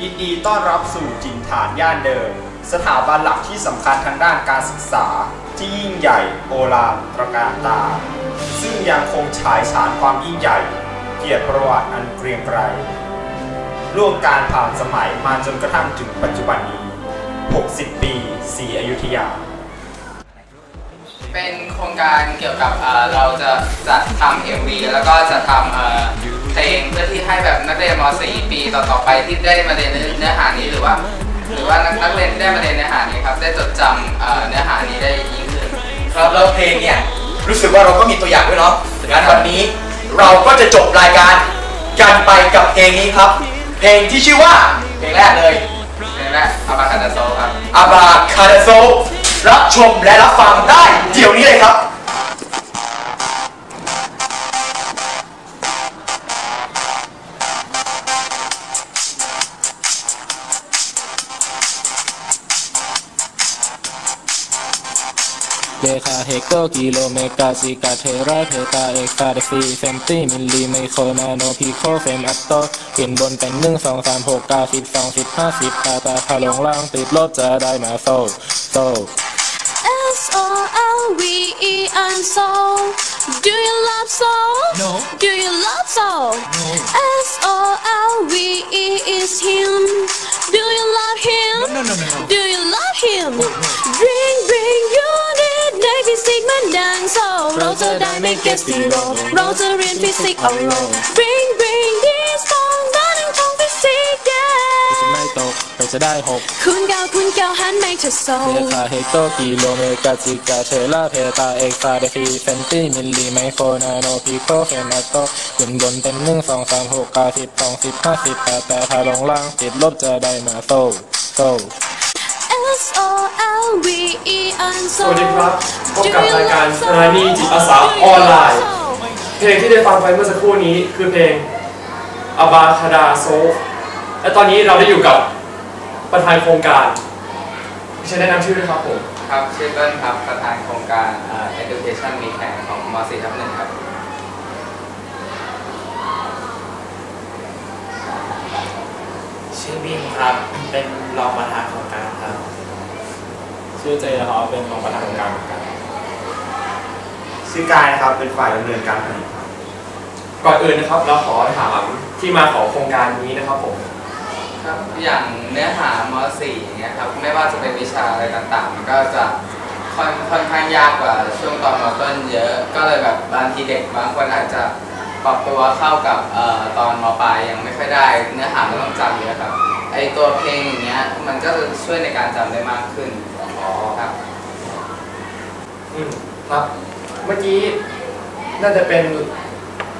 ยินดีต้อนรับสู่จินฐานย่านเดิม สถาบันหลักที่สำคัญทางด้านการศึกษา ที่ยิ่งใหญ่โอฬารตระการตา ซึ่งยังคงฉายฉานความยิ่งใหญ่ เกียรติประวัติอันเกรียงไกรร่วมการผ่านสมัยมาจนกระทั่งถึงปัจจุบันนี้ 60 ปีศรีอยุธยา เป็นโครงการเกี่ยวกับเอ่อเราจะจัดทำเอ็มวีแล้วก็จะทำ เอ่อเพลงเพื่อที่ให้แบบนักเรียนม .4 ปีต่อๆไปที่ได้มาเรียนเนื้อหานี้หรือว่า หรือว่านักนักเรียนที่ได้มาเรียนเนื้อหานี้ครับได้จดจำเอ่อเนื้อหานี้ได้ยิ่งขึ้นครับแล้วเพลงเนี่ยรู้สึกว่าเราก็มีตัวอย่างด้วยเนาะงั้นวันนี้เราก็จะจบรายการกันไปกับเพลงนี้ครับ เพลงที่ชื่อว่าเพลงแรกเลยเพลงแรกอาบาคาดาโซครับอาบาคาเดโซรับชมและรับฟังได้เดี๋ยวนี้เลยครับ เดคาเฮกโตกิโลเมกาซิกาเทราเทตาเอกาเดฟีเซมตีมิลลิไมโครนาโนพิโคเฟมอัตโตเขียนบนเป็นหนึ่งสองสามหกเก้าสิบสองสิบห้าสิบตาตาพาลงล่างติดลบจะได้มาโซโซ S O L V E I'm soul. Do you love soul? No. Do you love soul? No. S O L V E is him. Do you love him? No, no, no, no. Do you love him? Bring, bring ส์มันดังโซเราจะได้ไม่เก็ตซีโร่เราจะเรียนฟิสิกส์เอาโล Bring, bring this song บ้านของของฟิสิกส์ yeah จะไม่ตกไปจะได้หกคุณเก้าคุณเก้าหันไม่เธอโซเดคาเฮกโตกิโลเมกาซิกาเทราเทตาเอกาเดฟีเซมตีมิลลิไมโครนาโนพิโคเฟมอัตโตเขียนบนเป็นหนึ่งสองสามหกเก้าสิบสองสิบห้าสิบตาตาพาลงล่างติดลบจะได้มาโซโซ S O L V E I'm ส soul วัสดีครับ พบกับรายการสถานีจิตอาสาออนไลน์ เพลงที่ได้ฟังไปเมื่อสักครู่นี้คือเพลง a b a c a d a s o และตอนนี้เราได้อยู่กับประธานโครงการดิฉันแนะนำชื่อด้วยครับผมครับชื่อเบิ้ลครับประธานโครงการเอ่อ Education w e e k ของม .4 ทับหนึ่งครับชื่อบิ๊มครับเป็นรองประธานโครงการครับ ชื่อเจนะครับเป็นรองประธานโครงการเหมือนกัน ชื่อกายนะครับเป็นฝ่ายดำเนินการผลิตครับก่อนอื่นนะครับเราขอถามที่มาของโครงการนี้นะครับผม ครับอย่างเนื้อหาม .4 อย่างเงี้ยครับไม่ว่าจะเป็นวิชาอะไรต่างๆ มันก็จะค่อนค่อนข้างยากกว่าช่วงตอนมต้นเยอะ ก็เลยแบบบางทีเด็กบางคนอาจจะปรับตัวเข้ากับเอ่อตอนมปลายยังไม่ค่อยได้ เนื้อหามันต้องจำเยอะครับไอตัวเพลงอย่างเงี้ยมันก็จะช่วยในการจำได้มากขึ้นอ๋อครับ อืมครับ เมื่อกี้น่าจะเป็น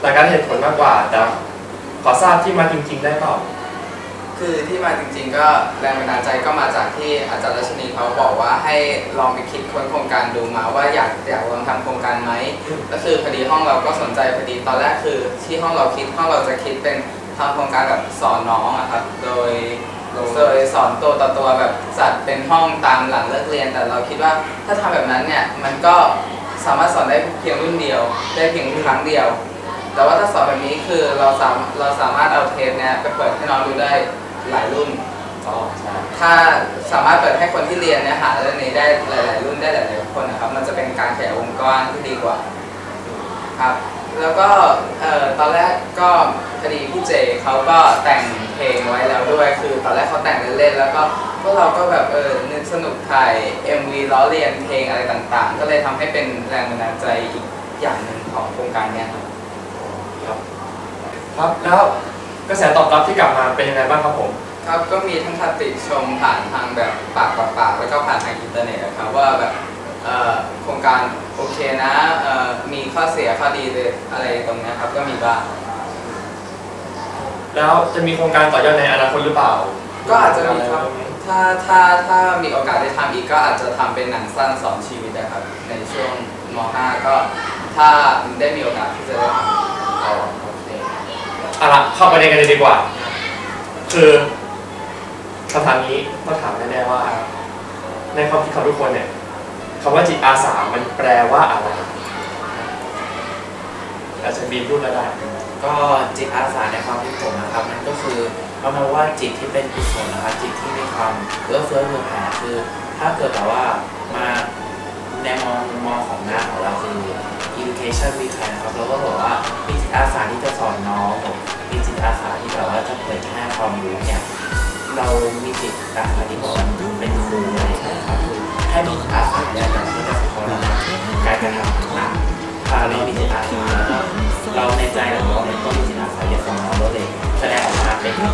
หลักการเหตุผลมากกว่า แต่ขอทราบที่มาจริง ๆ ได้เปล่า คือที่มาจริงๆ ก็แรงบันดาลใจก็มาจากที่อาจารย์รัชนีเขาบอกว่าให้ลองไปคิดค้นโครงการดูมาว่าอยากอยากลองทำโครงการไหมก็คือพอดีห้องเราก็สนใจพอดีตอนแรกคือ ที่ห้องเราคิดห้องเราจะคิดเป็นทำโครงการแบบสอนน้องอะครับโดยโดยสอนตัวต่อตัวแบบจัดเป็นห้องตามหลังเลิกเรียน แต่เราคิดว่าถ้าทำแบบนั้นเนี่ยมันก็ สามารถสอนได้เพียงรุ่นเดียว ได้เพียงครั้งเดียว แต่ว่าถ้าสอนแบบนี้คือเราสามเราสามารถเอาเทปเนี่ยไปเปิดให้น้องดูได้หลายรุ่นอ๋อใช่ถ้าสามารถเปิดให้คนที่เรียนเนื้อหาเรื่องนี้ได้หลาย ๆ รุ่นได้หลายๆคนนะครับ มันจะเป็นการขยายวงกว้างที่ดีกว่าครับ แล้วก็ตอนแรกก็พอดีพี่เจเขาก็แต่ง เพลงไว้แล้วด้วยคือตอนแรกเขาแต่งเล่นๆแล้วก็พวกเราก็แบบเออนึกสนุกถ่าย MV ล้อเลียนเพลงอะไรต่างๆ ก็เลยทำให้เป็นแรงบันดาลใจอีกอย่างหนึ่งของโครงการเนี้ยครับครับครับแล้วกระแสตอบรับที่กลับมาเป็นยังไงบ้างครับผม ครับก็มีทั้งคติชมผ่านทางแบบปากต่อปากแล้วก็ผ่านทางอินเทอร์เน็ตนะครับว่าแบบเอ่อโครงการโอเคนะเอ่อมีข้อเสียข้อดีเลยอะไรตรงเนี้ยครับก็มีบ้าง แล้วจะมีโครงการต่อยอดในอนาคตหรือเปล่า ก็อาจจะมีครับ ถ้าถ้าถ้ามีโอกาสได้ทำอีกก็อาจจะทำเป็นหนังสั้นสอนชีวิตนะครับ ในช่วงม .5 ก็ถ้าได้มีโอกาสที่จะได้ทำเอาโอเคเอาละเข้าประเด็นกันเลยดีกว่า คือคำถามนี้ต้องถามแน่ๆว่า ในความคิดของทุกคนเนี่ยคำว่าจิตอาสามันแปลว่าอะไรอาจารย์บีมพูดก็ได้ ก็จิตอาสาในความคิดผมนะครับมันก็คือเอามาว่าจิตที่เป็นกุศลนะครับจิตที่มีความเอื้อเฟื้อเผื่อแผ่คือ ถ้าเกิดแบบว่ามาในมองมุมมองของงานของเราคือ education we can นะครับเราก็บอกว่ามีจิตอาสาที่จะสอนน้องมีจิตอาสาที่แบบว่าจะเผยแพร่ความรู้เนี่ยเรามีจิตอาสาที่บอกว่าเป็น แล้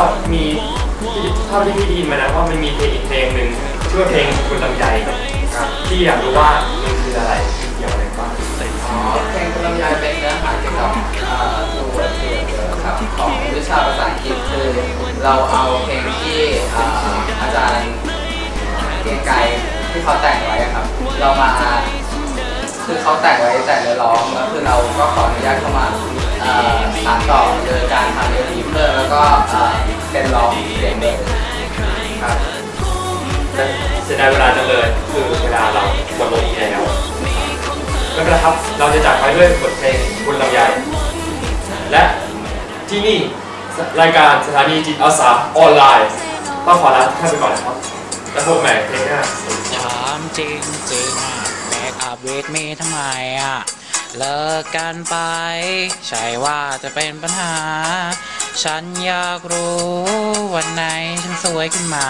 วมีที่เท่าที่พี่ไดีนมานะว่ามันมีเพลงอีกเพลงหนึ่งชื่อเพลงคุณลำไยครับที่อยากรู้ว่ามันคืออะไรเกี่ยวอะไรบ้างอ๋อเพลงคุณลำไยเป็นเนื้อหาเกี่ยวกับตัวตัวครับของวิชาภาษาอังกฤษคือเราเอาเพลง เขาแต่งไว้อะครับ เรามา คือเขาแต่งไว้แต่เนื้อร้องแล้วคือเราก็ขออนุญาตเข้ามาเอ่อสานต่อโดยการทำเนื้อดีเพิ่มแล้วก็เอ่อเป็นร้องเสียงเดิมครับแต่เสียดายเวลาจังเลยคือเวลาเราหมดลงอีกแล้วไม่เป็นไรครับเราจะจากไปด้วยบทเพลงคุณลำไยและที่นี่รายการสถานีจิตอาสาออนไลน์ ต้องขอลาท่านไปก่อนนะครับ แล้วพบใหม่เพลงหน้า ความจริงจริงแบกอัพเวทมีทำไมอะเลิกกันไป ใช่ว่าจะเป็นปัญหา ฉันอยากรู้วันไหนฉันสวยขึ้นมา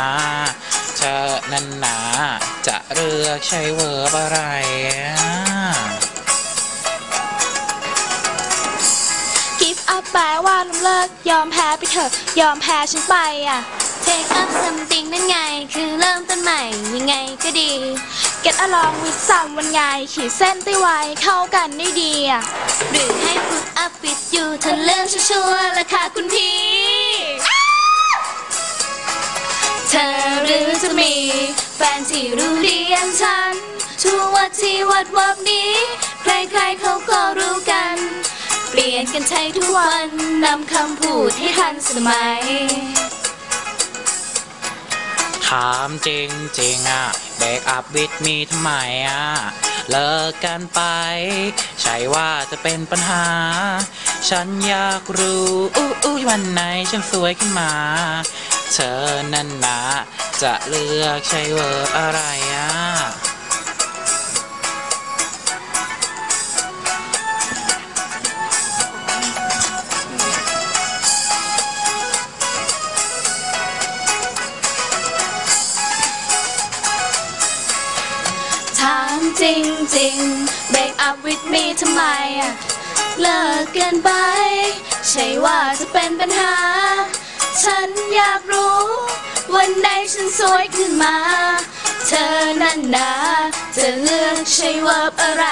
เธอนั้นหนาจะเลือกใช้เวอร์อะไรอะ แปลว่าล้มเลิกยอมแพ้ไปเถอะ ยอมแพ้ฉันไปอะ Take up something นั่นไง คือเริ่มต้นใหม่ ยังไงก็ดี Get along with someone ไง ขีดเส้นใต้ไว้เข้ากันได้ดีอะ หรือให้ put up with you เธอเลื่อกชัวๆละค่ะคุณพี่ เธอหรือจะมี แฟนที่รู้ดีอย่างฉันทุกวัดที่วัดวับนี้ ใครๆเขาก็รู้กัน ปลี่ยนกันใช้ทุกวันนำคำพูดให้ทันสมัย ถามจริงจริงอะเบกอัพวิดมีทำไมอะ เลิกกันไป ใช่ว่าจะเป็นปัญหา ฉันอยากรู้อู้อู้วันไหนฉันสวยขึ้นมา เธอนั่นนะจะเลือกใช้เวิร์อะไรอะ จริงจริง break up with me ทำไมอะเลิกเกินไป ใช่ว่าจะเป็นปัญหา ฉันอยากรู้ วันไหนฉันสวยขึ้นมา เธอนั่นนะจะเลือกใช้ verb อะไร